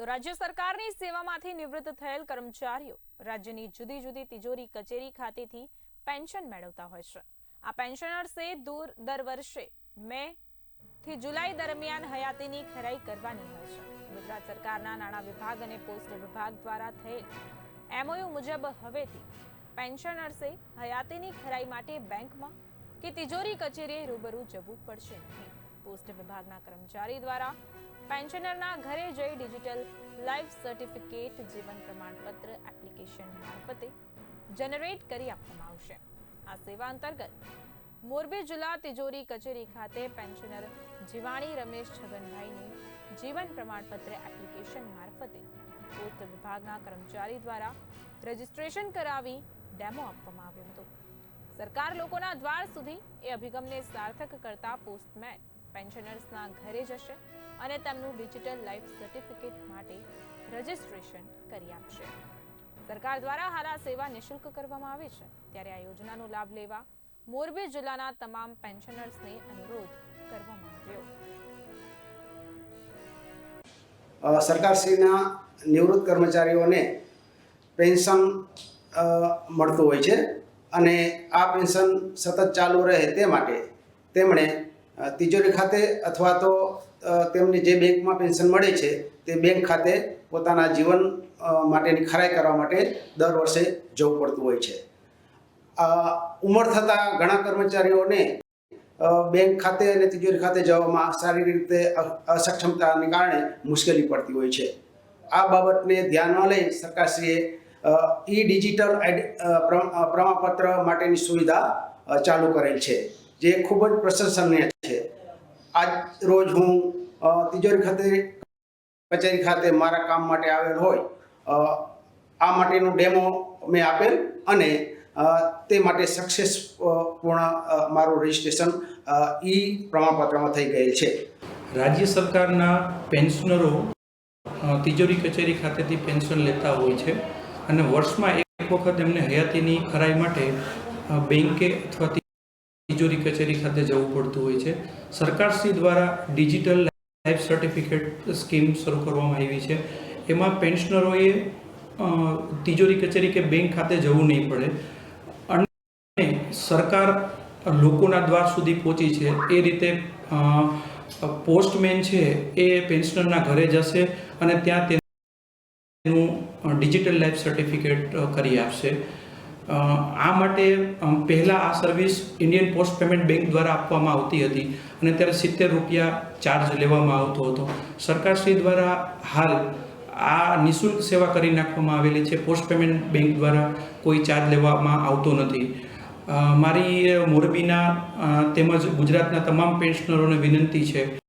તો રાજ્ય સરકારની સેવામાંથી નિવૃત્ત થયેલ કર્મચારીઓ રાજ્યની જુદી જુદી તિજોરી કચેરી ખાતેથી પેન્શન મેળવતા હોય છે. આ પેન્શનર્સે દૂર દર વર્ષે મે થી જુલાઈ દરમિયાન હયાતીની ખરાઈ કરવાની હોય છે. ગુજરાત સરકારના નાણાં વિભાગ અને પોસ્ટ વિભાગ દ્વારા થયેલ એમઓયુ મુજબ હવેથી પેન્શનર્સે હયાતીની ખરાઈ માટે બેંકમાં કે તિજોરી કચેરીએ રૂબરૂ જવું પડશે નહીં. પોસ્ટ વિભાગના કર્મચારી દ્વારા પેન્શનરના ઘરે જઈ ડિજિટલ લાઈફ સર્ટિફિકેટ જીવન પ્રમાણપત્ર એપ્લિકેશન મારફતે જનરેટ કરી આપવામાં આવશે. આ સેવા અંતર્ગત મોરબી જિલ્લા તિજોરી કચેરી ખાતે પેન્શનર જીવાણી રમેશ છગનભાઈનું જીવન પ્રમાણપત્ર એપ્લિકેશન મારફતે પોસ્ટ વિભાગના કર્મચારી દ્વારા રજીસ્ટ્રેશન કરાવી ડેમો આપવામાં આવ્યો હતો. સરકાર લોકોના દ્વાર સુધી એ અભિગમને સાર્થક કરતા પોસ્ટમેન પેન્શનર્સના ઘરે જશે અને તેમનું ડિજિટલ લાઈફ સર્ટિફિકેટ માટે રજિસ્ટ્રેશન કરી આપશે. સરકાર દ્વારા હાલ આ સેવા નિઃશુલ્ક કરવામાં આવે છે. ત્યારે આ યોજનાનો લાભ લેવા મોરબી જિલ્લાના તમામ પેન્શનર્સને અનુરોધ કરવામાં આવ્યો. સરકારશ્રીના નિવૃત્ત કર્મચારીઓને પેન્શન મળતું હોય છે અને આ પેન્શન સતત ચાલુ રહે તે માટે તેમણે તિજોરી ખાતે અથવા તો તેમને જે બેંકમાં પેન્શન મળે છે, તે બેંક ખાતે પોતાના જીવન માટેની ખરાઈ કરવા માટે દર વર્ષે જવું પડતું હોય છે. ઉંમર થતાં ઘણા કર્મચારીઓને બેંક ખાતે અને તિજોરી ખાતે જવામાં શારીરિક રીતે અસક્ષમતાને કારણે મુશ્કેલી પડતી હોય છે. આ બાબતને ધ્યાનમાં લઈ સરકારશ્રીએ ઈ ડિજિટલ પ્રમાણપત્ર માટેની સુવિધા ચાલુ કરેલ છે. જે ખૂબ જ પ્રશંસનીય છે. આજ રોજ હું તિજોરી ખાતે, કચેરી ખાતે મારા કામ માટે આવેલ હોય આ માટેનું ડેમો મેં આપેલ અને તે માટે સક્સેસ પૂર્ણ મારું રજિસ્ટ્રેશન ઈ પ્રમાણપત્રમાં થઈ ગયેલ છે. રાજ્ય સરકારના પેન્શનરો તિજોરી કચેરી ખાતેથી પેન્શન લેતા હોય છે અને વર્ષમાં એક વખત એમને હયાતીની ખરાઈ માટે બેન્કે અથવા તિજોરી કચેરી ખાતે જવું પડતું હોય છે. સરકારશ્રી દ્વારા ડિજિટલ લાઈફ સર્ટિફિકેટ સ્કીમ શરૂ કરવામાં આવી છે. એમાં પેન્શનરોએ તિજોરી કચેરી કે બેંક ખાતે જવું નહીં પડે. અને સરકાર લોકોના દ્વાર સુધી પહોંચી છે. એ રીતે પોસ્ટમેન છે એ પેન્શનરના ઘરે જશે અને ત્યાં તેનું ડિજિટલ લાઈફ સર્ટિફિકેટ કરી આપશે. આ માટે પહેલાં આ service Indian post payment bank દ્વારા આપવામાં આવતી હતી અને ત્યારે સિત્તેર રૂપિયા ચાર્જ લેવામાં આવતો હતો. સરકારશ્રી દ્વારા હાલ આ નિઃશુલ્ક સેવા કરી નાખવામાં આવેલી છે. પોસ્ટ પેમેન્ટ બેંક દ્વારા કોઈ ચાર્જ લેવામાં આવતો નથી. મારી મોરબીના તેમજ ગુજરાતના તમામ પેન્શનરોને વિનંતી છે